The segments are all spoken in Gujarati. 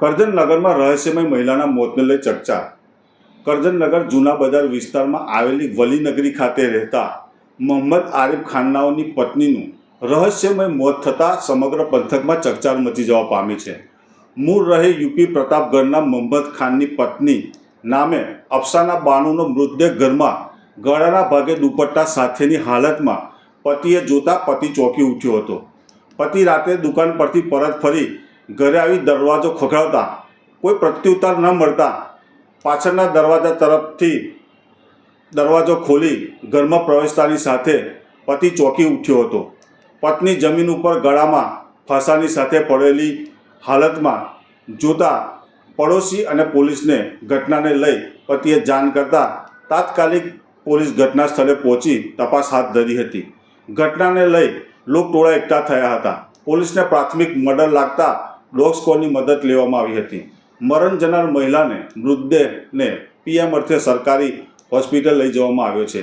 કરજનનગરમાં રહસ્યમય મહિલાના મોતને લઈ ચર્ચા. કરજનનગર જૂના બજાર વિસ્તારમાં આવેલી વલીનગરી ખાતે રહેતા મોહમ્મદ આરિફ ખાનનાઓની પત્નીનું રહસ્યમય મોત થતાં સમગ્ર પંથકમાં ચકચાર મચી જવા પામી છે. મૂળ રહે યુપી પ્રતાપગઢના મોહમ્મદ ખાનની પત્ની નામે અફસાના બાનુનો મૃતદેહ ઘરમાં ગળાના ભાગે દુપટ્ટા સાથેની હાલતમાં પતિએ જોતા પતિ ચોંકી ઉઠ્યો હતો. પતિ રાતે દુકાન પરથી પરત ફરી ઘરે આવી દરવાજો ખખડાવતા કોઈ પ્રત્યુત્તર ન મળતા. પાછળના દરવાજા તરફથી દરવાજો ખોલી ઘરમાં પ્રવેશતાની સાથે પતિ ચોંકી ઉઠ્યો હતો. પત્ની જમીન ઉપર ગળામાં ફાંસાની સાથે પડેલી હાલતમાં જોતા પડોશી અને પોલીસને ઘટનાને લઈ પતિએ જાણ કરતા તાત્કાલિક પોલીસ ઘટના સ્થળે પહોંચી તપાસ હાથ ધરી હતી. ઘટનાને લઈ લોકટોળા એકઠા થયા હતા. પોલીસને પ્રાથમિક મર્ડર લાગતા ડોગ સ્કોડની મદદ લેવામાં આવી હતી. મરણ જનાર મહિલાને મૃતદેહને પીએમ અર્થે સરકારી હોસ્પિટલ લઈ જવામાં આવ્યો છે.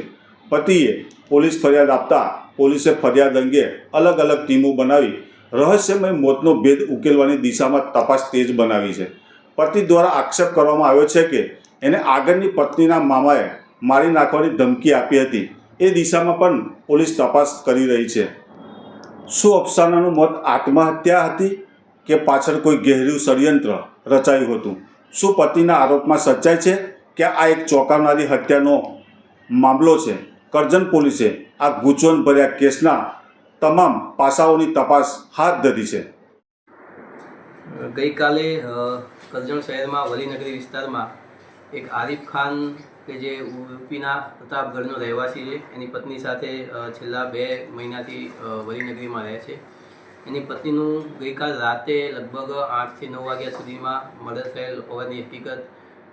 પતિએ પોલીસ ફરિયાદ આપતા પોલીસે ફરિયાદ અંગે અલગ અલગ ટીમો બનાવી રહસ્યમય મોતનો ભેદ ઉકેલવાની દિશામાં તપાસ તેજ બનાવી છે. પતિ દ્વારા આક્ષેપ કરવામાં આવ્યો છે કે એને આગળની પત્નીના મામાએ મારી નાખવાની ધમકી આપી હતી. એ દિશામાં પણ પોલીસ તપાસ કરી રહી છે. શું અફસાનાનું મોત આત્મહત્યા હતી? કે પાછળ કોઈ ગહેરું ષડયંત્ર રચાયું હતું. શું પતિના આરોપમાં સચ્ચાઈ છે કે આ એક ચોંકાવનારી હત્યાનો મામલો છે? કરજણ પોલીસે આ ગૂંચવણભર્યા કેસના તમામ પાસાઓની તપાસ હાથ ધરી છે. ગઈકાલે કરજણ શહેરમાં વલીનગરી વિસ્તારમાં એક આરિફ ખાન કે જે યુપીના પ્રતાપગઢનો રહેવાસી છે, એની પત્ની સાથે છેલ્લા બે મહિનાથી વલીનગરીમાં રહે છે. એની પત્નીનું ગઈકાલ રાતે લગભગ આઠથી નવ વાગ્યા સુધીમાં મર્ડર થયેલ હોવાની હકીકત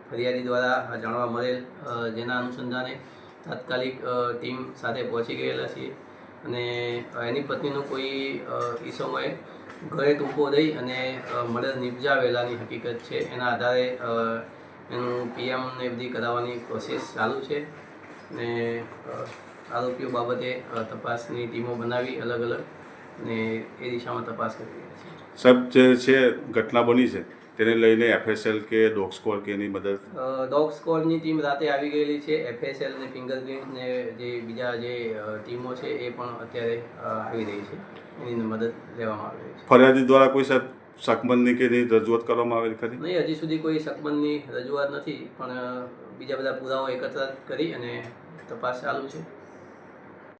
ફરિયાદી દ્વારા જાણવા મળેલ જેના અનુસંધાને તાત્કાલિક ટીમ સાથે પહોંચી ગયેલા છીએ. અને એની પત્નીનું કોઈ ઈસમોએ ઘરે ટૂંકો દઈ અને મર્ડર નિપજાવેલાની હકીકત છે. એના આધારે એનું પીએમ ને બધી કરાવવાની પ્રોસેસ ચાલુ છે. ને આરોપીઓ બાબતે તપાસની ટીમો બનાવી અલગ અલગ ને એ દિશામાં તપાસ કરી રહ્યા છીએ સાહેબ જે છે ઘટના બની છે તેને લઈને એફએસએલ કે ડોગ સ્કોર કે એની મદદ? ડોગ સ્કોરની ટીમ રાતે આવી ગયેલી છે. એફએસએલ ને ફિંગરપ્રિન્ટ ને જે બીજા જે ટીમો છે એ પણ અત્યારે આવી રહી છે. એની મદદ લેવામાં આવી છે. ફરિયાદી દ્વારા કોઈ સાહેબ શકમંદની કે એની રજૂઆત કરવામાં આવેલી ખરી? નહીં હજી સુધી કોઈ શકમંદની રજૂઆત નથી પણ બીજા બધા પુરાવો એકત્ર કરી અને તપાસ ચાલુ છે.